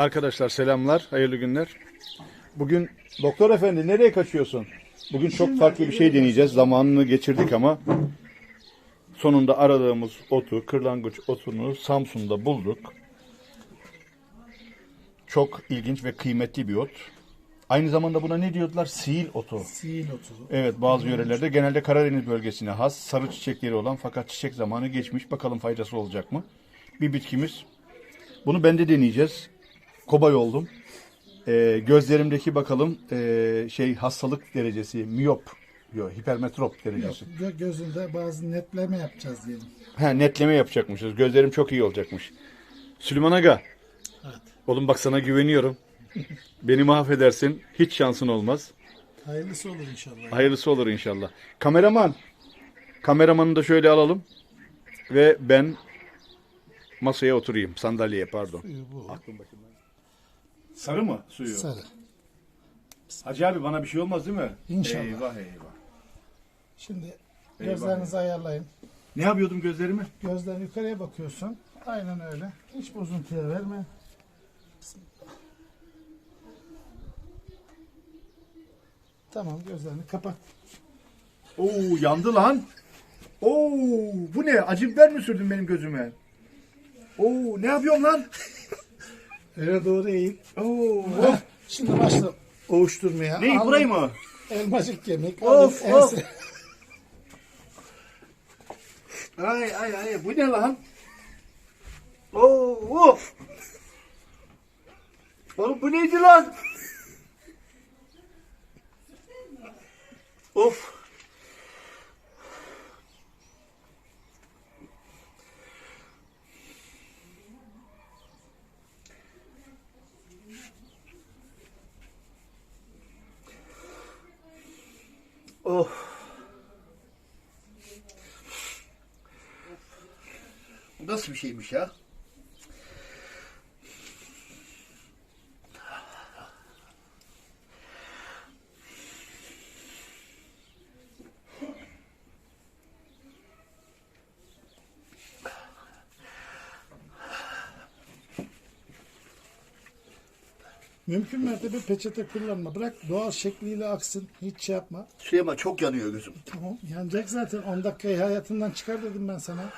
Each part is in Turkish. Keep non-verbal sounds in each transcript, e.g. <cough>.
Arkadaşlar selamlar, hayırlı günler. Bugün doktor efendi nereye kaçıyorsun? Bugün çok farklı bir şey deneyeceğiz. Zamanını geçirdik ama sonunda aradığımız otu, kırlangıç otunu Samsun'da bulduk. Çok ilginç ve kıymetli bir ot. Aynı zamanda buna ne diyorlar? Sihir otu. Sihir otu. Evet bazı yörelerde genelde Karadeniz bölgesine has sarı çiçekleri olan fakat çiçek zamanı geçmiş. Bakalım faydası olacak mı? Bir bitkimiz. Bunu bende deneyeceğiz. Kobay oldum. Ee, gözlerimdeki bakalım ee, şey hastalık derecesi miyop, yok hipermetrop derecesi. Gö- gözünde bazı netleme yapacağız diyelim. Ha, netleme yapacakmışız. Gözlerim çok iyi olacakmış. Süleyman Aga. Evet. Oğlum bak sana güveniyorum. Beni mahvedersin. Hiç şansın olmaz. Hayırlısı olur inşallah. Hayırlısı olur inşallah. Kameraman. Kameramanı da şöyle alalım. Ve ben masaya oturayım. Sandalyeye pardon. Suyu bu. Sarı mı suyu? Sarı. Hacı abi bana bir şey olmaz değil mi? İnşallah. Eyvah eyvah. Şimdi gözlerinizi ayarlayın. Ne yapıyordum gözlerimi? Gözler yukarıya bakıyorsun. Aynen öyle. Hiç bozuntuya verme. Tamam gözlerini kapat. Oo yandı lan. Oo bu ne? Acı biber mi sürdün benim gözüme? Oo ne yapıyorsun lan? Öne doğru eğil. Oo. Heh, Şimdi başla ovuşturmaya. Ne Al- burayı mı? Elmacık kemik. Of, alıp of. Ay ay ay bu ne lan? Oo of. Oğlum bu neydi lan? Of. Bu nasıl bir şeymiş ya? Mümkün mertebe peçete kullanma. Bırak doğal şekliyle aksın. Hiç şey yapma. Süleyman çok yanıyor gözüm. Tamam. Yanacak zaten. 10 dakikayı hayatından çıkar dedim ben sana.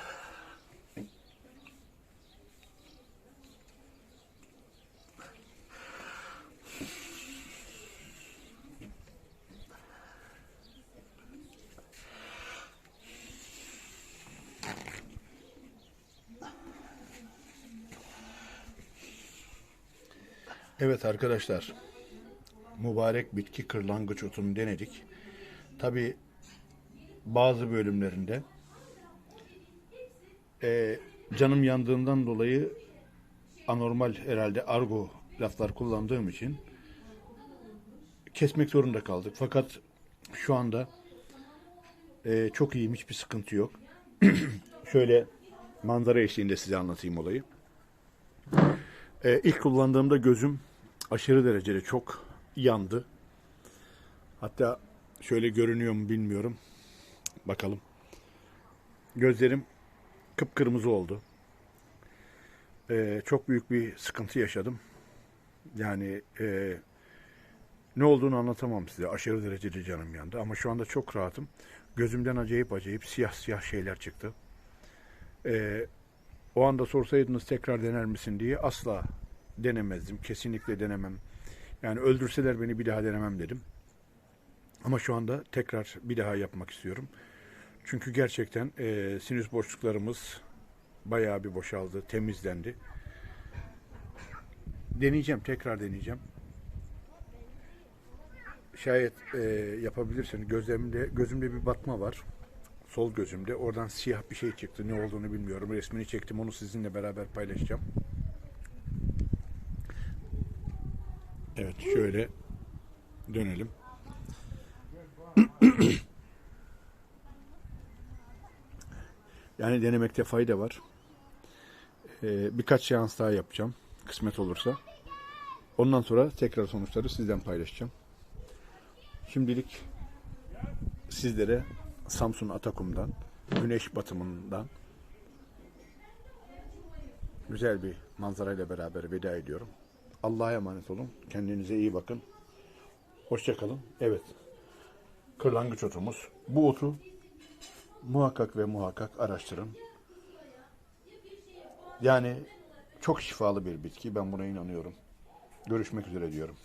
Evet arkadaşlar. Mübarek bitki kırlangıç otunu denedik. Tabi bazı bölümlerinde e, canım yandığından dolayı anormal herhalde argo laflar kullandığım için kesmek zorunda kaldık. Fakat şu anda e, çok iyiyim hiçbir sıkıntı yok. <clears throat> Şöyle manzara eşliğinde size anlatayım olayı. Ee, ilk kullandığımda gözüm aşırı derecede çok yandı. Hatta şöyle görünüyor mu bilmiyorum. Bakalım. Gözlerim kıpkırmızı oldu. Ee, çok büyük bir sıkıntı yaşadım. Yani e, ne olduğunu anlatamam size. Aşırı derecede canım yandı. Ama şu anda çok rahatım. Gözümden acayip acayip siyah siyah şeyler çıktı. Ee, o anda sorsaydınız tekrar dener misin diye asla denemezdim. Kesinlikle denemem. Yani öldürseler beni bir daha denemem dedim. Ama şu anda tekrar bir daha yapmak istiyorum. Çünkü gerçekten e, sinüs boşluklarımız bayağı bir boşaldı, temizlendi. Deneyeceğim, tekrar deneyeceğim. Şayet e, yapabilirseniz gözlerimde gözümde bir batma var sol gözümde. Oradan siyah bir şey çıktı. Ne olduğunu bilmiyorum. Resmini çektim. Onu sizinle beraber paylaşacağım. Evet şöyle dönelim. <clears throat> yani denemekte fayda var. Ee, birkaç seans daha yapacağım. Kısmet olursa. Ondan sonra tekrar sonuçları sizden paylaşacağım. Şimdilik sizlere Samsun Atakum'dan, güneş batımından güzel bir manzarayla beraber veda ediyorum. Allah'a emanet olun. Kendinize iyi bakın. Hoşçakalın. Evet. Kırlangıç otumuz. Bu otu muhakkak ve muhakkak araştırın. Yani çok şifalı bir bitki. Ben buna inanıyorum. Görüşmek üzere diyorum.